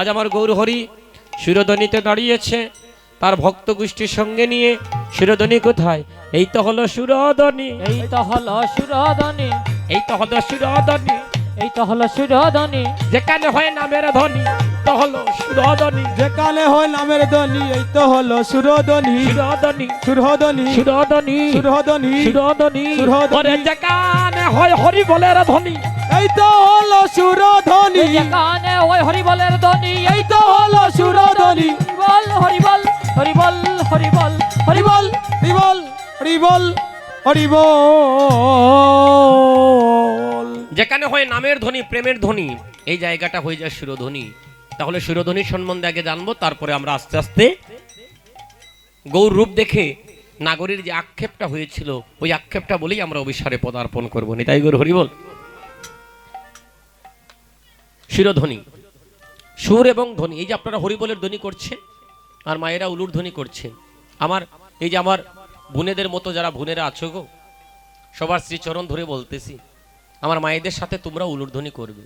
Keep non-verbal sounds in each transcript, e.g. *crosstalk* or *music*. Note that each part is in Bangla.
আজ আমার গৌরহরি শিরোধনীতে দাঁড়িয়েছে। তার ভক্ত গোষ্ঠীর সঙ্গে নিয়ে শিরোধনী কোথায়? এই তো হলো সুরধনী এই তো হলো সুরধনী এই তো হলো সুরধনী এই তো হলো সুরধনী যেখানে হয় নামের ধ্বনি। তো হলো সুরধনী যেকালে হয় নামের ধ্বনি এই তো হলো সুরধনী সুরধনী সুরধনী হয় হরি বলের ধ্বনি। এই তো হলো সুরধ্বনি। কানে ওই হরিবলের ধ্বনি। এই তো হলো সুরধ্বনি। বল হরিবল হরিবল হরিবল হরিবল। হরিবল হরিবল হরিবল। যেখানে হয় নামের ধ্বনি প্রেমের ধ্বনি এই জায়গাটা হয়ে যায় সুরধ্বনি। তাহলে সুরধ্বনির সম্বন্ধে আগে জানব, তারপরে আমরা আস্তে আস্তে গৌর রূপ দেখে নাগরীর যে আক্ষেপটা হয়েছিল, ওই আক্ষেপটা বলেই আমরা অবিসারে পদার্পণ করব। নিতাই গৌর, হরি বল। শিরধ্বনি সুর এবং ধ্বনি, এই যে আপনারা হরিবলের ধ্বনি করছেন, আর মায়েরা উলুর ধ্বনি করছেন, আমার, এই যে আমার বোনেদের মতো যারা বোনেরা আছো গো, সবার শ্রীচরণ ধরে বলতেছি, আমার মায়েদের সাথে তোমরা উলুর্ধ্বনি করবে।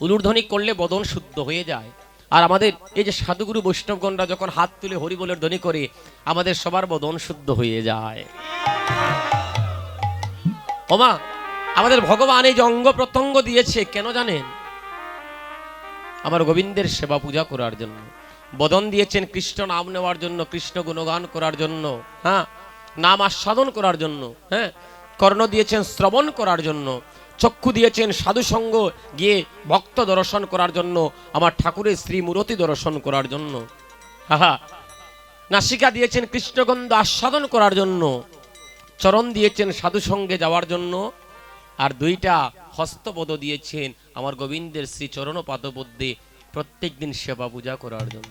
উলুর্ধ্বনি করলে বদন শুদ্ধ হয়ে যায়। আর আমাদের এই যে সাধুগুরু বৈষ্ণবগণরা যখন হাত তুলে হরিবলের ধ্বনি করে, আমাদের সবার বদন শুদ্ধ হয়ে যায়। ওমা, আমাদের ভগবান এই যে অঙ্গ প্রত্যঙ্গ দিয়েছে, কেন জানেন? আমার গোবিন্দের সেবা পূজা করার জন্য। বদন দিয়েছেন কৃষ্ণ নাম নেওয়ার জন্য, কৃষ্ণ গুণগান করার জন্য হ্যাঁ? নাম আস্বাদন করার জন্য হ্যাঁ? কর্ণ দিয়েছেন শ্রবণ করার জন্য। চক্ষু দিয়েছেন সাধুসঙ্গ গিয়ে ভক্ত দর্শন করার জন্য, আমার ঠাকুরের শ্রী মূরতি দর্শন করার জন্য। হাহা নাসিকা দিয়েছেন কৃষ্ণগন্ধ আস্বাদন করার জন্য, চরণ দিয়েছেন সাধুসঙ্গে যাওয়ার জন্য, আর দুইটা হস্তপদ দিয়েছেন আমার গোবিন্দের শ্রী চরণ পাদপদ্যে প্রত্যেক দিন সেবা পূজা করার জন্য।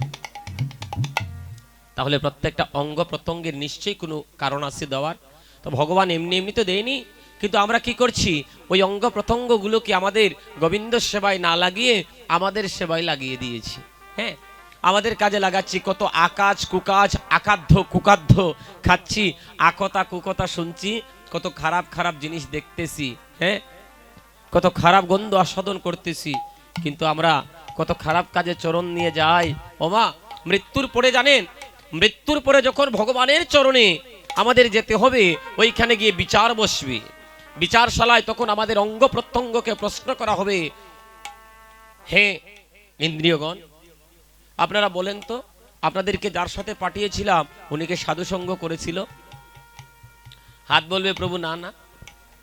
তাহলে প্রত্যেকটা অঙ্গ প্রত্যঙ্গের নিশ্চয়ই কোনো কারণ আছে দেওয়ার। তো ভগবান এমনি এমনি তো দেয়নি কিন্তু আমরা কি করছি? ওই অঙ্গ প্রত্যঙ্গগুলোকে আমাদের গোবিন্দ সেবায় না লাগিয়ে আমাদের সেবায় লাগিয়ে দিয়েছি। হ্যাঁ? আমাদের কাজে লাগাচ্ছি কত আকাজ, কুকাজ, আকাধ্য, কুকাধ্য খাচ্ছি, আকতা, কুকতা শুনছি, কত খারাপ খারাপ জিনিস দেখতেছি হ্যাঁ? কত খারাপ গন্ধ আস্বাদন করতেছি, কিন্তু আমরা কত খারাপ কাজে চরণ নিয়ে যাই। ওমা, মৃত্যুর পরে জানেন, মৃত্যুর পরে যখন ভগবানের চরণে আমাদের যেতে হবে, ওইখানে গিয়ে বিচার বসবে। বিচারশালায় তখন আমাদের অঙ্গ প্রত্যঙ্গকে প্রশ্ন করা হবে। হে ইন্দ্রিয়গণ, আপনারা বলেন তো, আপনাদেরকে যার সাথে পাঠিয়েছিলাম উনিকে সাধুসঙ্গ করেছিল? হাত বলবে, প্রভু, না না।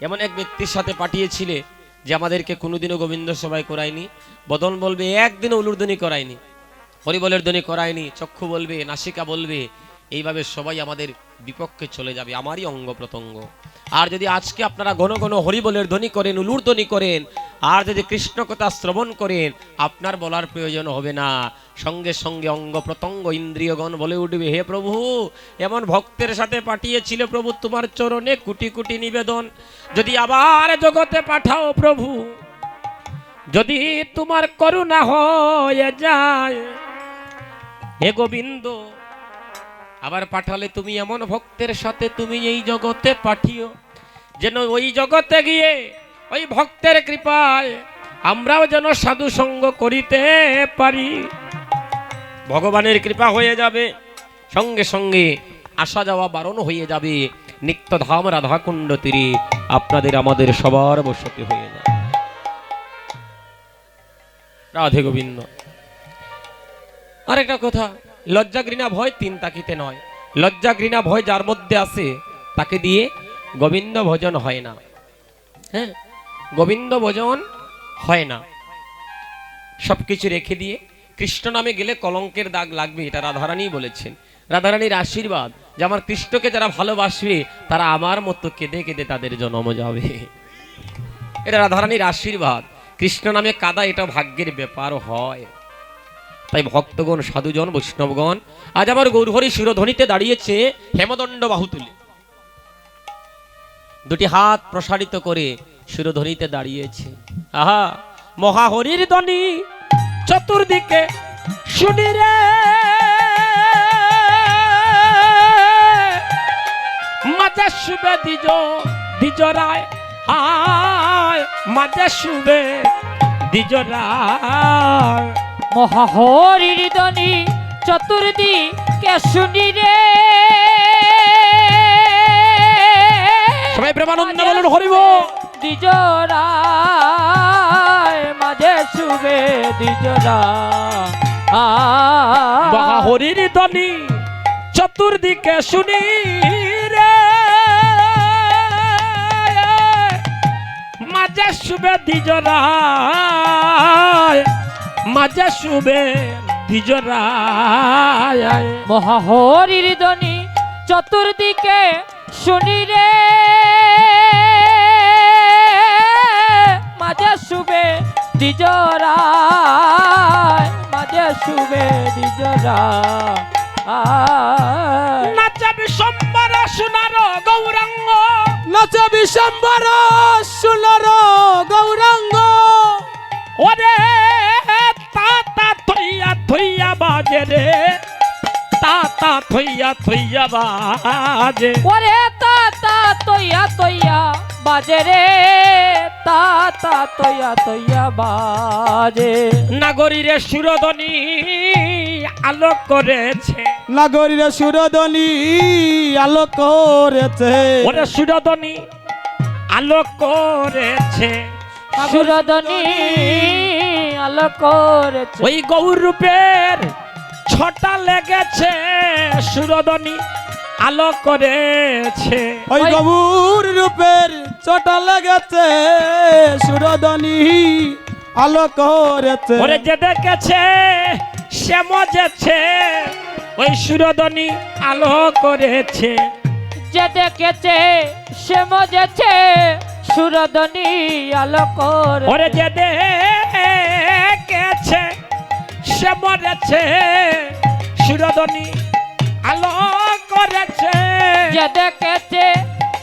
এমন এক ব্যক্তির সাথে পাঠিয়েছিলে যে আমাদেরকে কোনোদিনও গোবিন্দ সবাই করায়নি। বদন বলবে, একদিনও উলুর্দনি করায়নি। হরিবলের ধ্বনি করায়নি। চক্ষু বলবে, নাসিকা বলবে। এইভাবে সবাই আমাদের বিপক্ষে চলে যাবে, আমারই অঙ্গ প্রত্যঙ্গ। আর যদি আজকে আপনারা ঘন ঘন হরিবলের ধ্বনি করেন, উলুর ধ্বনি করেন, আর যদি কৃষ্ণ কথা শ্রবণ করেন, আপনার বলার প্রয়োজন হবে না। সঙ্গে সঙ্গে অঙ্গ প্রত্যঙ্গ ইন্দ্রিয়গণ বলে উঠবে, হে প্রভু, এমন ভক্তের সাথে পাঠিয়েছিল প্রভু তোমার চরণে কুটি কুটি নিবেদন। যদি আবার জগতে পাঠাও প্রভু, যদি তোমার করুণা হয়ে যায়, হে গোবিন্দ আবার পাঠালে তুমি এমন ভক্তের সাথে তুমি এই জগতে পাঠিও, যেন ওই জগতে গিয়ে ওই ভক্তের কৃপায় আমরাও যেন সাধু সঙ্গ করিতে পারি। ভগবানের কৃপা হয়ে যাবে, সঙ্গে সঙ্গে আসা যাওয়া বারণ হয়ে যাবে। নিত্য নিত্যধাম রাধাকুণ্ড তীরে আপনাদের আমাদের সবার বসতি হয়ে যাবে। রাধে গোবিন্দ, আরেকটা কথা লজ্জা ঘৃণা ভয় তিন তাকিতে নয়। লজ্জা ঘৃণা ভয় যার মধ্যে আছে, তাকে দিয়ে গোবিন্দ ভজন হয় না। হ্যাঁ? গোবিন্দ ভজন হয় না। সবকিছু রেখে দিয়ে কৃষ্ণ নামে গেলে কলঙ্কের দাগ লাগবে, এটা রাধারানী বলেছেন। রাধারানীর আশীর্বাদ যে আমার কৃষ্ণকে যারা ভালোবাসবে, তারা আমার মতো কেঁদে কেঁদে তাদের জন্ম যাবে। এটা রাধারানীর আশীর্বাদ। কৃষ্ণ নামে কাদা এটা ভাগ্যের ব্যাপার হয়। তাই ভক্তগণ সাধুজন বৈষ্ণবগণ, আজ আমার গৌরহরি শিরোধ্বনিতে দাঁড়িয়েছে হেমদণ্ড বাহু তুলে দুটি হাত প্রসারিত করে শিরোধ্বনিতে দাঁড়িয়েছে। আহা, মহাহরির ধ্বনি চতুর্দিকে শুনি রে। মাঝে শুবে দ্বিজ দ্বিজ রায়, হায়, মাঝে শুবে দ্বিজরা মহাহরির ধ্বনি চতুর্দিকে শুনি রে। সবাই প্রেমানন্দ বলুন হরিব। দ্বিজরায় মাঝে শুবে দ্বিজরা মহাহরির ধ্বনি চতুর্দিকে শুনি রে। মাঝে শুবে দ্বিজরায় মাঝে শুবে দ্বিজরায় মহাহরির ধ্বনি চতুর্দিকে শুনি রে। মাঝে শুবে দ্বিজরায় মাঝে শুবে দ্বিজরা নাচাবি সম্বর সোনার গৌরাঙ্গ। নাচ বিশ্বম্বর সুনর গৌরাঙ্গ। ওরে থইয়া থইয়া বাজে রে। তাতা থইয়া থইয়া বাজে। ওরে তাতা তৈয়া তৈয়া বাজে রে। তাতা তৈয়া তৈয়া বাজে। নাগরীরে সুরধনী আলোক করেছে। নাগরীর সুরধনী আলোক করেছে। ওরে সুরধনী আলোক করেছে। সুরদনী আলো করেছে। ওই গৌর রূপের ছটা লেগেছে সুরধনী আলো করেছে। ওই গবুর রূপের চটা লেগেছে সুরধনী আলোক করেছে। ওরে যে দেখেছে সে মজেছে ওই সুরধনী আলো করেছে। যে দেখেছে সে মজেছে সুরদনী আলো করে ওরে যে দেখেছে সে মরেছে সুরধনী আলো করেছে। যে দেখেছে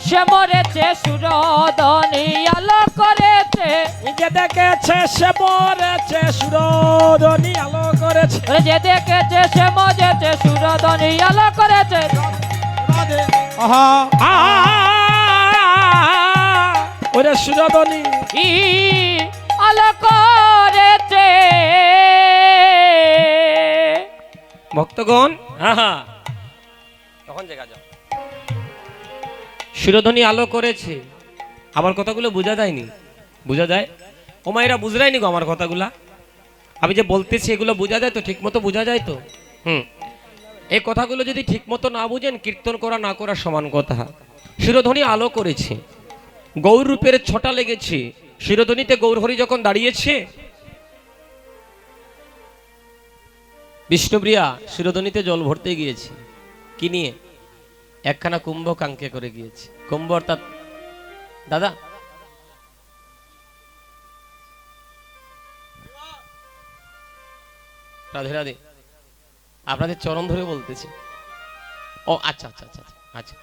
সে মরেছে সুরদনী আলো করেছে। যে দেখেছে সে মরেছে সুরধনী আলো করেছে। যে দেখেছে সে মজেছে সুরদনী আলো করেছে। ওরে সুরধনী ই আলো করেছে। ভক্তগণ। আহা। তখন জায়গা যাও। সুরধ্বনি আলো করেছে। আমার কথাগুলো বোঝা যায়নি। বোঝা যায়? ও মায়েরা বুঝরাইনি গো আমার কথাগুলা? আমি যে বলতেছি এগুলো বোঝা যায় তো? ঠিক মতো বোঝা যায় তো? হুম। এই কথাগুলো যদি ঠিক মতো না বুঝেন কীর্তন করা না করা সমান কথা। শিরোধ্বনি আলো করেছে। গৌর রূপের ছটা লেগেছে। শিরোধ্বনিতে গৌরহরি যখন দাঁড়িয়েছে বিষ্ণুপ্রিয়া শিরোধনীতে জল ভরতে গিয়েছে। কি নিয়ে? একখানা কুম্ভ কাঙ্কে করে গিয়েছে। কুম্ভ অর্থাৎ, দাদা? রাধে রাধে। আপনাদের চরণ ধরে বলতেছি। ও আচ্ছা আচ্ছা আচ্ছা আচ্ছা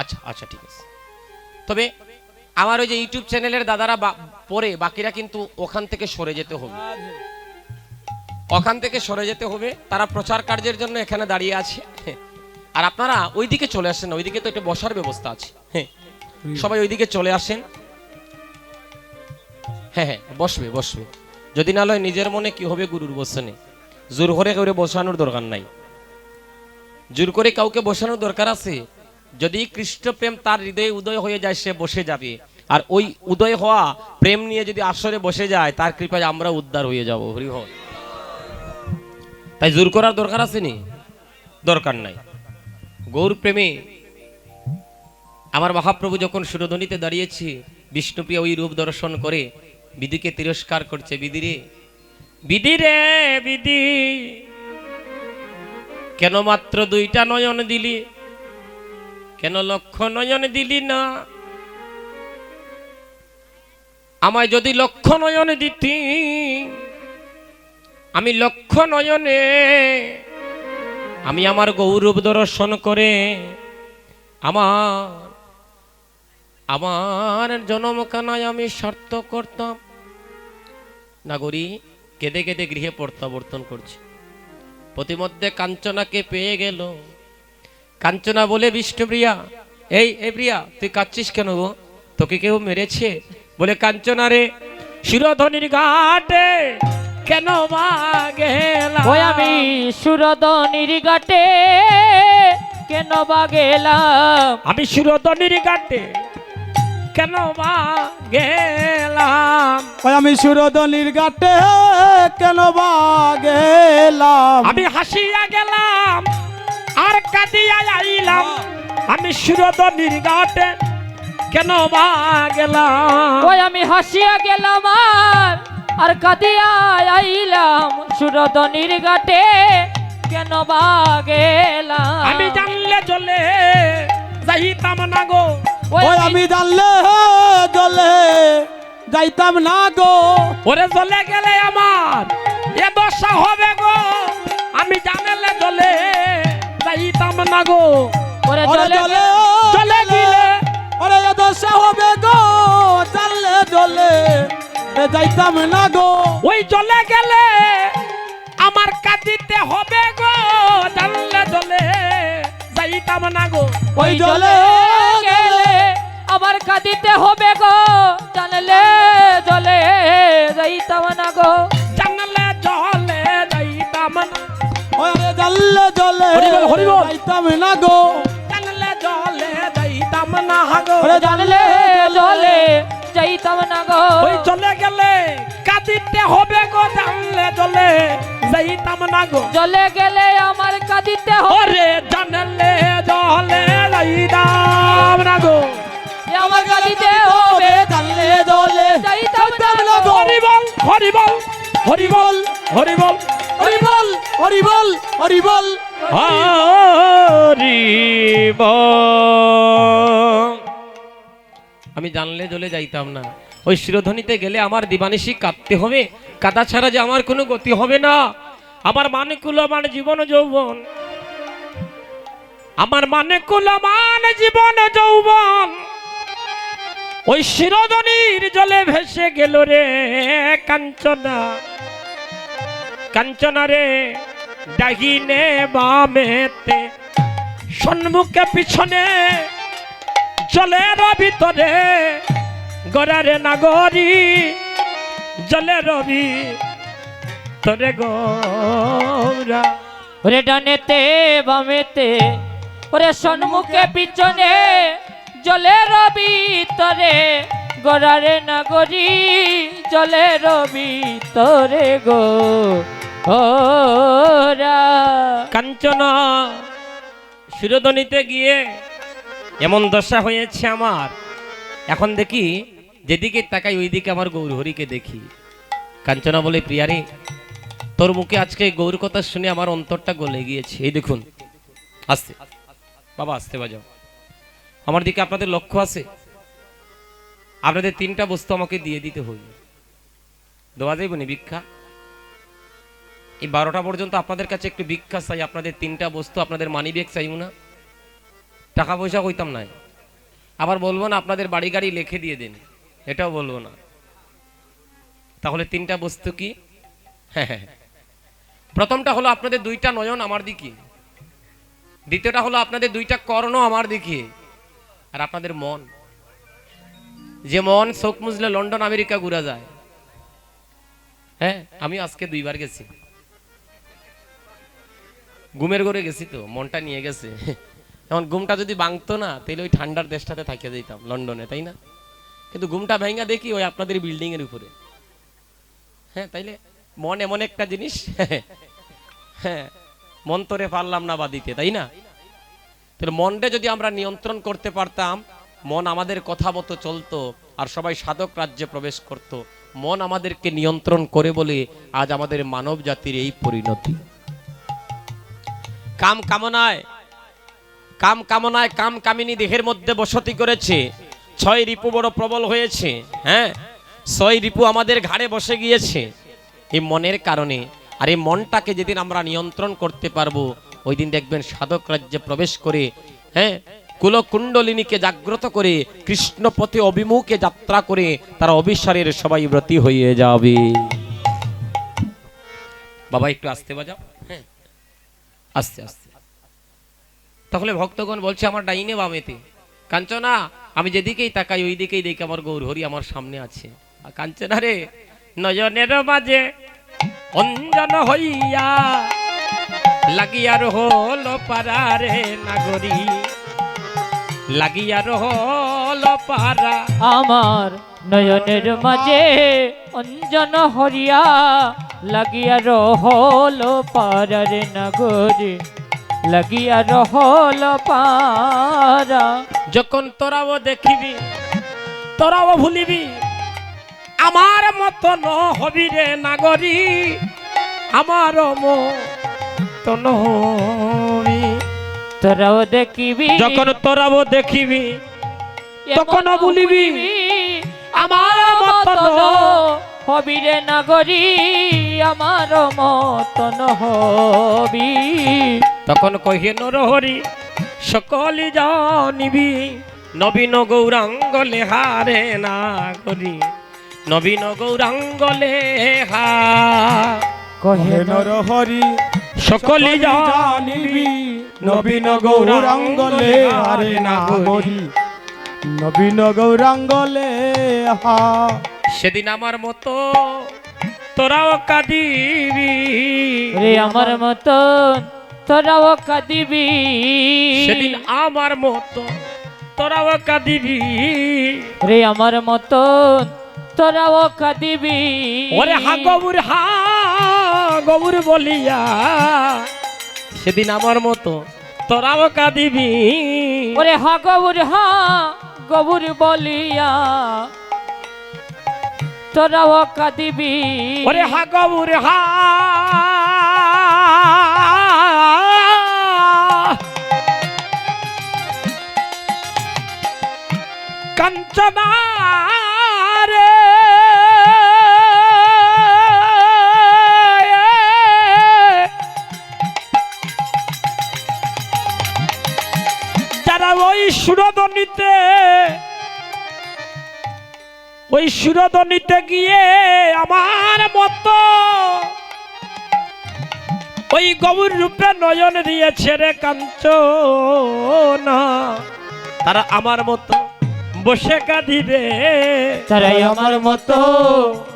আচ্ছা আচ্ছা ঠিক আছে। তবে আমার ওই যে ইউটিউব চ্যানেলের দাদারা পরে বাকিরা কিন্তু ওখান থেকে সরে যেতে হবে। ওখান থেকে সরে যেতে হবে। তারা প্রচার কার্যের জন্য এখানে দাঁড়িয়ে আছে। আর আপনারা ওইদিকে চলে আসেন ওইদিকে তো একটা বসার ব্যবস্থা আছে। হ্যাঁ সবাই ওইদিকে চলে আসেন। হ্যাঁ হ্যাঁ বসবে বসবে। যদি না লয় নিজের মনে কি হবে গুরুর বসনে। জোর করে কাউরে বসানোর দরকার নাই। জোর করে কাউকে বসানোর দরকার আছে। যদি কৃষ্ণ প্রেম তার হৃদয়ে উদয় হয়ে যায়, সে বসে যাবে। আর ওই উদয় হওয়া প্রেম নিয়ে যদি আসরে বসে যায়, তার কৃপায় আমরা উদ্ধার হয়ে যাব। হরিহর। তাই জোর করার দরকার আছে নি? দরকার নাই। গৌর প্রেমে আমার মহাপ্রভু যখন সুরধ্বনিতে দাঁড়িয়েছি, বিষ্ণুপ্রিয়া ওই রূপ দর্শন করে বিধিকে তিরস্কার করছে বিধিরে বিধিরে বিধি। কেন মাত্র দুইটা নয়ন দিলি? কেন লক্ষ নয়ন দিলি না? আমায় যদি লক্ষ নয়ন দিতি আমি লক্ষ নয়নে আমি আমার গৌরব দর্শন করে আমার আমার জনমকানায় আমি স্বার্থ করতাম। নাগরী কেঁদে কেঁদে গৃহে প্রত্যাবর্তন করছে। প্রতিমধ্যে কাঞ্চনাকে পেয়ে গেল। কাঞ্চনা বলে বিষ্ণুপ্রিয়া এই এই প্রিয়া, তুই কাঁদছিস কেন গো? তোকে কেউ মেরেছে? বলে, কাঞ্চনা রে, শিরোধনির ঘাটে কেন বা গেলাম ওই আমি সুরদনির ঘাটে কেন বা গেলাম আমি শিরোধনির ঘাটে কেন বা গেলাম ওই আমি সুরধনির ঘাটে কেন বা গেলাম আমি হাসিয়া গেলাম আর কাঁদিয়া আইলাম। আমি শিরোধনির ঘাটে কেন বা গেলাম ওই আমি হাসিয়া গেলাম আর আর কাঁদিয়া আইলাম সুরদনির ঘাটে কেন বা গেলাম? আমি জানলে চলে যাইতাম না গো। ওই আমি জানলে জলে যাইতাম না গো। ওরে চলে গেলে আমার এ দশা হবে গো। আমি জানলে চলে যাইতাম না গো। ওরে চলে জলে চলে গেলে। ওরে এ দশা হবে গো। জানলে জলে এ যাইতাম না গো। ওই চলে গেলে আমার কাঁদিতে হবে গো জানলে চলে যাইতাম না গো। ওই জলে গেলে আবার কাঁদিতে হবে গো জানলে জলে যাইতাম না গো। জানলে চলে যাইতাম না। ওরে জানলে জলে হরি বল, যাইতাম না গো। জানলে চলে যাইতাম না গো। ওরে জানলে জলে যাইতাম না গো। ওই চলে গেলে কাঁদিতে হবে গো জানলে চলে যাইতাম না গো। জলে গেলে আমার কাঁদিতে হবে। ওরে জানলে জলে যাইতাম না গো। আমার কাঁদিতে হবে জানলে জলে যাইতাম না গো। গো। হরি বল হরি বল হরি বল হরি আমি জানলে জ্বলে যাইতাম না। ওই শিরোধ্বনিতে গেলে আমার দিবানিশি কাঁদতে হবে। কাদা ছাড়া যে আমার কোনো গতি হবে না। আমার মানে কুলমান জীবন যৌবন। আমার মানে কুলমান জীবন যৌবন। ওই শিরোধনির জলে ভেসে গেল রে কাঞ্চনা। কাঞ্চনা রে ডাহিনে বামেতে সম্মুখে পিছনে জলের ভিতরে গড়ারে নাগরি জলের রবি তোরে গৌরা। ওরে ডানেতে বামেতে ওরে সম্মুখে পিছনে জলে রবি তরে গড়ারে নাগরি জলে রবি তরে গো ওরা কাঞ্চনা শিরোদনিতে গিয়ে এমন দশা হয়েছে আমার। এখন দেখি, যেদিকে তাকাই ওইদিকে আমার গৌর হরিকে দেখি। কাঞ্চনা বলে, প্রিয়ারে, তোর মুখে আজকে গৌর কথা শুনে আমার অন্তরটা গলে গিয়েছে। এই দেখুন আসতে বাবা, আসতে বাজাও। আমার দিকে আপনাদের লক্ষ্য আছে? আপনাদের তিনটা বস্তু আমাকে দিয়ে দিতে হইবে দেওয়া যাইব নি ভিক্ষা? এই বারোটা পর্যন্ত আপনাদের কাছে একটু ভিক্ষা চাই। আপনাদের তিনটা বস্তু আপনাদের মানি ব্যাগ চাইব না? টাকা পয়সা কইতাম নাই। আবার বলব না, আপনাদের বাড়ি গাড়ি লিখে দিয়ে দিন। এটাও বলব না। তাহলে তিনটা বস্তু কি? হ্যাঁ প্রথমটা হলো আপনাদের দুইটা নয়ন আমার দিকে। দ্বিতীয়টা হলো আপনাদের দুইটা কর্ণ আমার দিকে। আর আপনাদের মন। যে মন শোক মুজলে লন্ডন, আমেরিকা ঘুরা যায়। হ্যাঁ আমি আজকে দুইবার গেছি। ঘুমের ঘরে গেছি তো, মনটা নিয়ে গেছে। এখন ঘুমটা যদি ভাঙতো না, তাহলে ওই ঠান্ডার দেশটাতে থাকিয়ে যেতাম লন্ডনে, তাই না? কিন্তু ঘুমটা ভেঙা দেখি ওই আপনাদের বিল্ডিং এর উপরে। হ্যাঁ তাইলে মন এমন একটা জিনিস *laughs* হ্যাঁ মন তোরে পারলাম না বাদিতে তাই না? তাহলে মনটা যদি আমরা নিয়ন্ত্রণ করতে পারতাম, মন আমাদের কথা মতো চলতো, আর সবাই সাধক রাজ্যে প্রবেশ করত, মন আমাদেরকে নিয়ন্ত্রণ করে বলে আজ আমাদের মানব জাতির এই পরিণতি। কাম কামনায় কাম কামনায় কাম কামিনী দেহের মধ্যে বসতি করেছে। ছয় রিপু বড় প্রবল হয়েছে হ্যাঁ? ছয় রিপু আমাদের ঘাড়ে বসে গিয়েছে। এই মনের কারণে, আর এই মনটাকে যেদিন আমরা নিয়ন্ত্রণ করতে পারব, ওই দিন দেখবেন সাধক রাজ্যে প্রবেশ করে হ্যাঁ? কুলকুণ্ডলিনীকে জাগ্রত করে, কৃষ্ণ পথে অভিমুখে যাত্রা করে, তারা অবিস্বারের সবাই ব্রতী হয়ে যাবে। বাবা, একটু আসতে বাজাও হ্যাঁ? আস্তে আস্তে। তাহলে ভক্তগণ বলছে, আমার ডাইনে বামেতে। কাঞ্চনা, আমি যেদিকেই তাকাই ওই দিকেই দেখি আমার গৌর হরি আমার সামনে আছে। কাঞ্চে না রে, নয়নের মাঝে অঞ্জন হইয়া লাগিয়ার হল পারারে নাগরী। লাগিয়ার হল পারা আমার নয়নের মাঝে অঞ্জন হরিয়া লাগিয়া রহল পারার নগরে। লাগিয়া রহল পারা। যখন তোরাও দেখিবি তোরাও ভুলিবি আমার মতন হবি রে নাগরী আমার মতন হবি। তোরাও দেখিবি যখন তোরাও দেখিবি তখন বলিবি, আমার মতন হবি রে নগরী আমার মতন হবি। তখন কহে নরহরি সকলে জানিবি নবীন গৌরাঙ্গ লেহারে নাগরী নবীন গৌরাঙ্গ লেহা কহে নর হরি সকলে জানিবি নবীন গৌরাঙ্গলে আরে নাগরি নবীন গৌরাঙ্গলে হা সেদিন আমার মতো তোরাও কাঁদিবি। রে আমার মতন তোরাও কাঁদিবি। সেদিন আমার মতো তোরাও কাঁদিবি। রে আমার মতন তোরাও কাঁদিবি। ওরে হা গবুর হা গবুর বলিয়া সেদিন আমার মতো তোরাও কাঁদিবি। ওরে হা গবুর হা গবুর বলিয়া তোরাও কাঁদিবি। ওরে হা গবুর হা কাঞ্চনা রে যারা ওই সুরদনিতে ওই সুরদনিতে গিয়ে আমার মতো, ওই গৌর রূপে নয়ন দিয়েছে রে কাঞ্চনা। তারা আমার মতো বসে কাঁদিবে। তারাই আমার মতো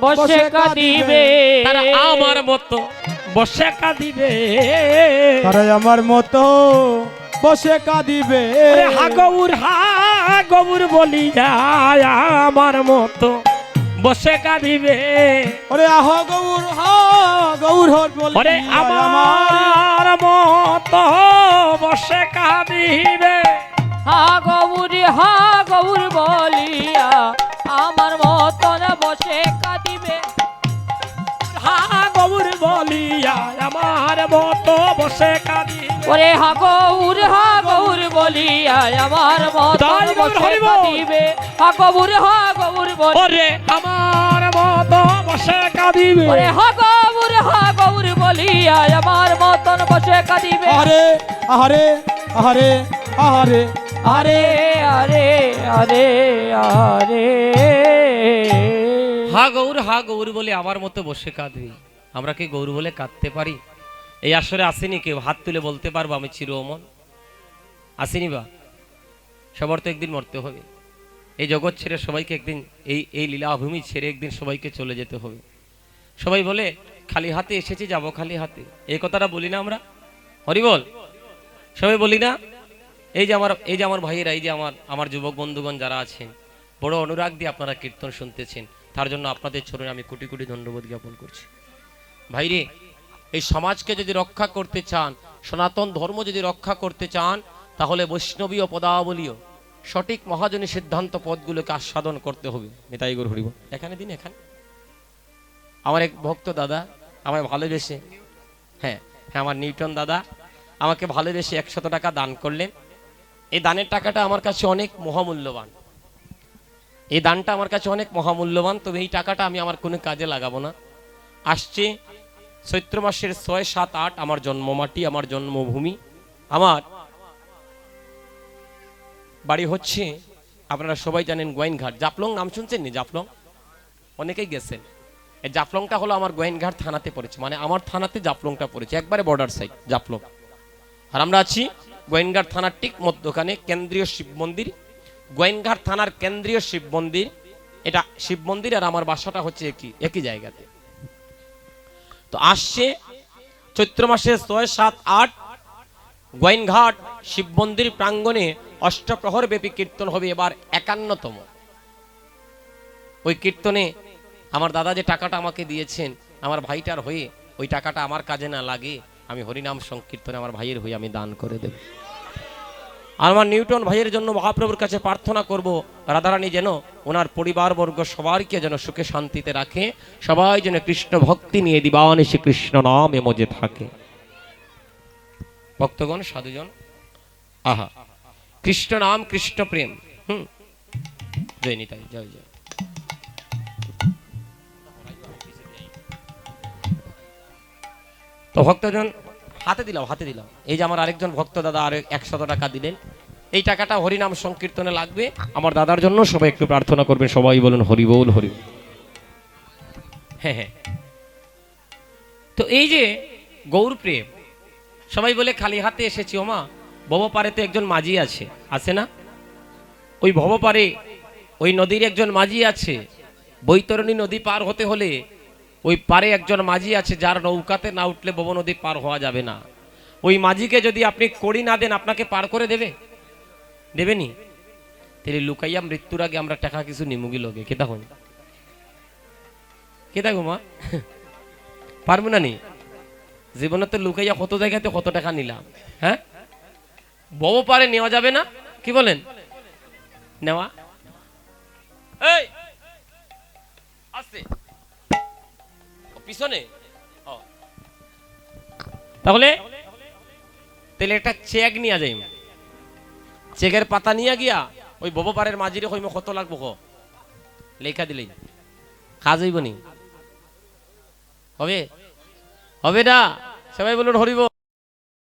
বসে কাঁদিবে। তারা আমার মতো বসে কাঁদিবে। তারা আমার মতো বসে কাঁদিবে। আরে হা গৌর হা গৌর বলি যায় আমার মতো বসে কাঁদিবে। ওরে আহ গৌর হা গৌর হর বলি ওরে আমার মতো বসে কাঁদিবে। হা গৌর হা গৌর বলিয়া আমার মতন বসে কাঁদিবে। হা গৌর বলিয়া আমার মতো বসে কাঁদিবে। ওরে হা গৌর হা গৌর বলিয়া আমার মতন বসে কাঁদিবে। হা গৌর হা গৌর বলি ওরে আমার মতো বসে কাঁদিবে। ওরে হা গৌর হা গৌর বলিয়া আমার মতন বসে কাঁদিবে। আরে আরে আরে আরে আরে আরে আরে আরে। হা গৌর হা গৌর বলে আমার মতো বসে কাঁদবি। আমরা কি গৌর বলে কাঁদতে পারি? এই আসরে আসেনি কেউ, হাত তুলে বলতে পারব আমি চির অমন। আসেনি বা? সবার তো একদিন মরতে হবে। এই জগৎ ছেড়ে সবাইকে একদিন, এই এই লীলাভূমি ছেড়ে একদিন সবাইকে চলে যেতে হবে। সবাই বলে, খালি হাতে এসেছি, যাব খালি হাতে। এই কথাটা বলি না আমরা? হরি বল। সবাই বলি না? এই যে আমার এই যে আমার ভাইয়েরা, এই যে আমার আমার যুবক বন্ধুগণ যারা আছেন, বড় অনুরাগ দিয়ে আপনারা কীর্তন শুনতেছেন, তার জন্য আপনাদের চরণে আমি কোটি কোটি ধন্যবাদ জ্ঞাপন করছি। ভাইরে, এই সমাজকে যদি রক্ষা করতে চান, সনাতন ধর্ম যদি রক্ষা করতে চান, তাহলে বৈষ্ণবীয় পদাবলীয় সঠিক মহাজনী সিদ্ধান্ত পদগুলোকে আস্বাদন করতে হবে। নেতাই গুরু হরিব এখানে দিন, এখানে। আমার এক ভক্ত দাদা আমায় ভালোবেসে হ্যাঁ হ্যাঁ আমার নিউটন দাদা আমাকে ভালোবেসে একশত টাকা দান করলেন। এই দানের টাকাটা আমার কাছে অনেক মহামূল্যবান। এই দানটা আমার কাছে অনেক মহামূল্যবান, তবে এই টাকাটা আমি আমার কোনো কাজে লাগাবো না। আসছে চৈত্র মাসের ছয়, সাত, আট, আমার জন্মমাটি, আমার জন্মভূমি। আমার বাড়ি হচ্ছে, আপনারা সবাই জানেন গোয়াইনঘাট জাফলং, নাম শুনছেন নি জাফলং? অনেকেই গেছেন। এই জাফলংটা হলো আমার গোয়াইনঘাট থানাতে পড়েছে মানে আমার থানাতে জাফলংটা পড়েছে, একবারে বর্ডার সাইড জাফলং। আর আমরা আছি গোয়েনঘাট থানার ঠিক মধ্যখানে কেন্দ্রীয় শিব মন্দির। গোয়েনঘাট থানার কেন্দ্রীয় শিব মন্দির, এটা শিব মন্দির আর আমার বাসাটা হচ্ছে একই একই জায়গাতে। তো আসছে চৈত্র মাসে ছয়, সাত, আট, গোয়েনঘাট শিব মন্দির প্রাঙ্গণে অষ্টপ্রহর ব্যাপী কীর্তন হবে এবার একান্নতম। ওই কীর্তনে আমার দাদা যে টাকাটা আমাকে দিয়েছেন, আমার ভাইটার হয়ে ওই টাকাটা আমার কাজে না লাগে। আমি হরিনাম সংকীর্তনে আমার ভাইয়ের হয়ে আমি দান করে দেব। আমার নিউটন ভাইয়ের জন্য মহাপ্রভুর কাছে প্রার্থনা করব, রাধারানী যেন ওনার পরিবারবর্গ সবাইকে যেন সুখে শান্তিতে রাখে, সবাই যেন কৃষ্ণ ভক্তি নিয়ে দিবানিশি কৃষ্ণ নামে মজে থাকে। ভক্তগণ, সাধুজন, আহা, কৃষ্ণ নাম, কৃষ্ণ প্রেম, হুম, জয় নিতাই, জয় জয়। তো ভক্তজন, হাতে দিলাম হাতে দিলাম। এই যে আমার আরেকজন ভক্ত দাদা আর একশত টাকা দিলেন। এই টাকাটা হরিনাম সংকীর্তনে লাগবে। আমার দাদার জন্য সবাই একটু প্রার্থনা করবেন, সবাই বলুন হরি বল, হরি হ্যাঁ হ্যাঁ। তো এই যে গৌর প্রেম, সবাই বলে খালি হাতে এসেছি, ওমা, ভবপাড়েতে একজন মাঝি আছে আছে না? ওই ভবপাড়ে ওই নদীর একজন মাঝি আছে, বৈতরণী নদী পার হতে হলে ওই পারে একজন মাঝি আছে, যার নৌকাতে না উঠলে ভব নদী পার হওয়া যাবে না। ওই মাঝিকে যদি আপনি কড়ি না দেন, আপনাকে পার করে দেবে? দেবেনি? তাহলে লুকাইয়া মৃত্যুর আগে আমরা টাকা কিছু নিমুগি লোকে কেতা হন কেতা গো মা? পারব না নি? জীবনে তো লুকাইয়া কত জায়গাতে কত টাকা নিলাম হ্যাঁ? বউ পারে নেওয়া যাবে না? কি বলেন? নেওয়া? এই! পিছনে। তাহলে? তাহলে? একটা চেক নিয়ে যাই চেকের পাতা নিয়ে গিয়া ওই ববপারের মাঝিরে হইম কত লাগবো ক? লেখা দিলেই। কাজ হইব নি? হবে? হবে না? সবাই বলুন হরিব।